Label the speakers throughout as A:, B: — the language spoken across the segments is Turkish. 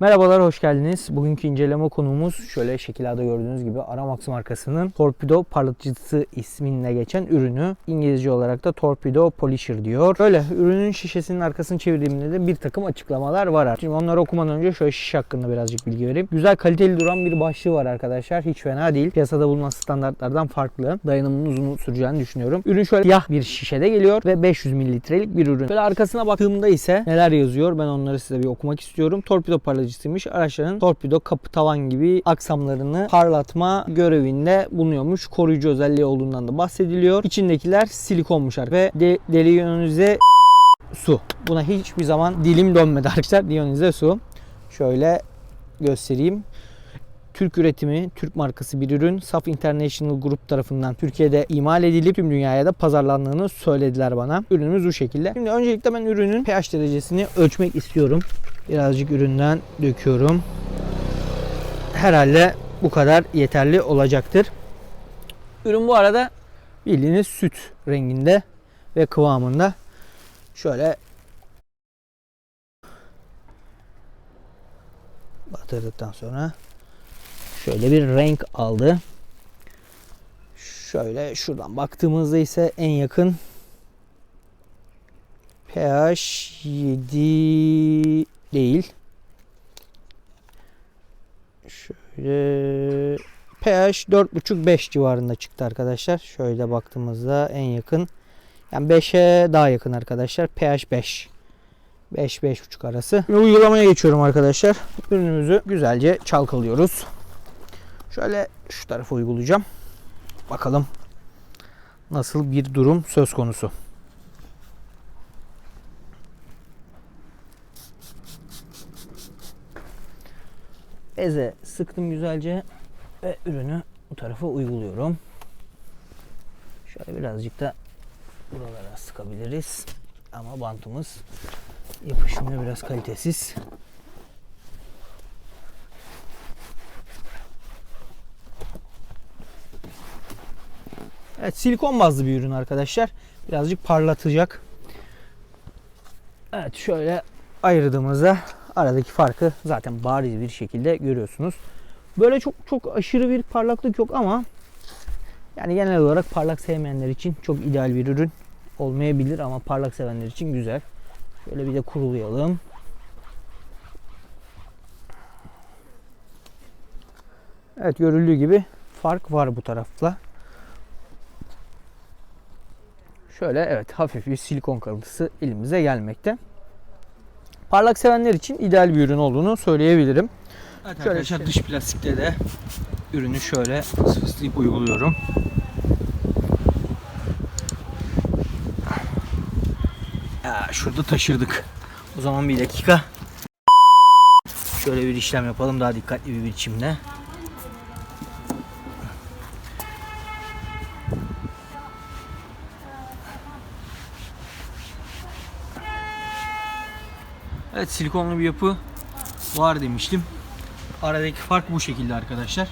A: Merhabalar, hoş geldiniz. Bugünkü inceleme konuğumuz şöyle şekillerde gördüğünüz gibi Aramax markasının Torpedo parlatıcısı isminde geçen ürünü. İngilizce olarak da Torpedo Polisher diyor. Böyle ürünün şişesinin arkasını çevirdiğimde de bir takım açıklamalar var. Şimdi onları okumadan önce şöyle şişe hakkında birazcık bilgi vereyim. Güzel kaliteli duran bir başlığı var arkadaşlar. Hiç fena değil. Piyasada bulunan standartlardan farklı. Dayanımının uzun süreceğini düşünüyorum. Ürün şöyle siyah bir şişede geliyor ve 500 mililitrelik bir ürün. Böyle arkasına baktığımda ise neler yazıyor ben onları size bir okumak istiyorum. Torpido parlatıcısıymış. Araçların torpido kapı tavan gibi aksamlarını parlatma görevinde bulunuyormuş. Koruyucu özelliği olduğundan da bahsediliyor. İçindekiler silikonmuş ve de, deliyonize su. Buna hiçbir zaman dilim dönmedi arkadaşlar. Diyonize su. Şöyle göstereyim. Türk üretimi, Türk markası bir ürün. Saf International Group tarafından Türkiye'de imal edilip tüm dünyaya da pazarlandığını söylediler bana. Ürünümüz bu şekilde. Şimdi öncelikle ben ürünün pH derecesini ölçmek istiyorum. Birazcık üründen döküyorum. Herhalde bu kadar yeterli olacaktır. Ürün bu arada bildiğiniz süt renginde ve kıvamında. Şöyle batırdıktan sonra şöyle bir renk aldı. Şöyle şuradan baktığımızda ise en yakın pH 7 değil. Şöyle pH 4.5-5 civarında çıktı arkadaşlar. Şöyle baktığımızda en yakın yani 5'e daha yakın arkadaşlar. pH 5. 5-5.5 arası. Ve uygulamaya geçiyorum arkadaşlar. Ürünümüzü güzelce çalkalıyoruz. Şöyle şu tarafa uygulayacağım. Bakalım nasıl bir durum söz konusu. Eze sıktım güzelce ve ürünü bu tarafa uyguluyorum. Şöyle birazcık da buralara sıkabiliriz. Ama bantımız yapışımda biraz kalitesiz. Evet silikon bazlı bir ürün arkadaşlar. Birazcık parlatacak. Evet şöyle ayırdığımızda aradaki farkı zaten bariz bir şekilde görüyorsunuz. Böyle çok çok aşırı bir parlaklık yok ama yani genel olarak parlak sevmeyenler için çok ideal bir ürün olmayabilir ama parlak sevenler için güzel. Şöyle bir de kurulayalım. Evet görüldüğü gibi fark var bu tarafla. Şöyle evet hafif bir silikon kalıntısı elimize gelmekte. Parlak sevenler için ideal bir ürün olduğunu söyleyebilirim. Evet şöyle arkadaşlar dış plastikte de ürünü şöyle fıslayıp uyguluyorum. Ya şurada taşırdık. O zaman bir dakika. Şöyle bir işlem yapalım daha dikkatli bir biçimde. Evet silikonlu bir yapı var demiştim. Aradaki fark bu şekilde arkadaşlar.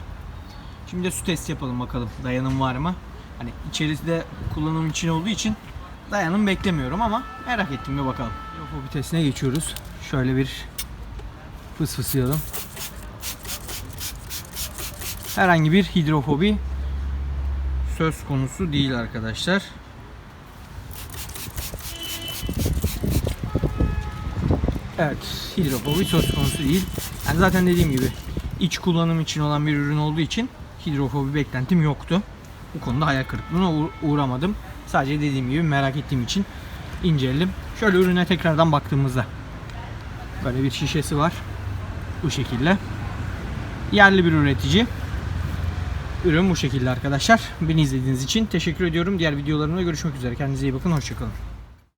A: Şimdi de su testi yapalım bakalım dayanım var mı? Hani içerisinde kullanım için olduğu için dayanım beklemiyorum ama merak ettim bir bakalım. Hidrofobi testine geçiyoruz. Şöyle bir fıs fıslayalım. Herhangi bir hidrofobi söz konusu değil arkadaşlar. Evet, hidrofobi söz konusu değil. Yani zaten dediğim gibi iç kullanım için olan bir ürün olduğu için hidrofobi beklentim yoktu. Bu konuda hayal kırıklığına uğ- uğramadım. Sadece dediğim gibi merak ettiğim için inceledim. Şöyle ürüne tekrardan baktığımızda böyle bir şişesi var. Bu şekilde. Yerli bir üretici. Ürün bu şekilde arkadaşlar. Beni izlediğiniz için teşekkür ediyorum. Diğer videolarımda görüşmek üzere. Kendinize iyi bakın. Hoşçakalın.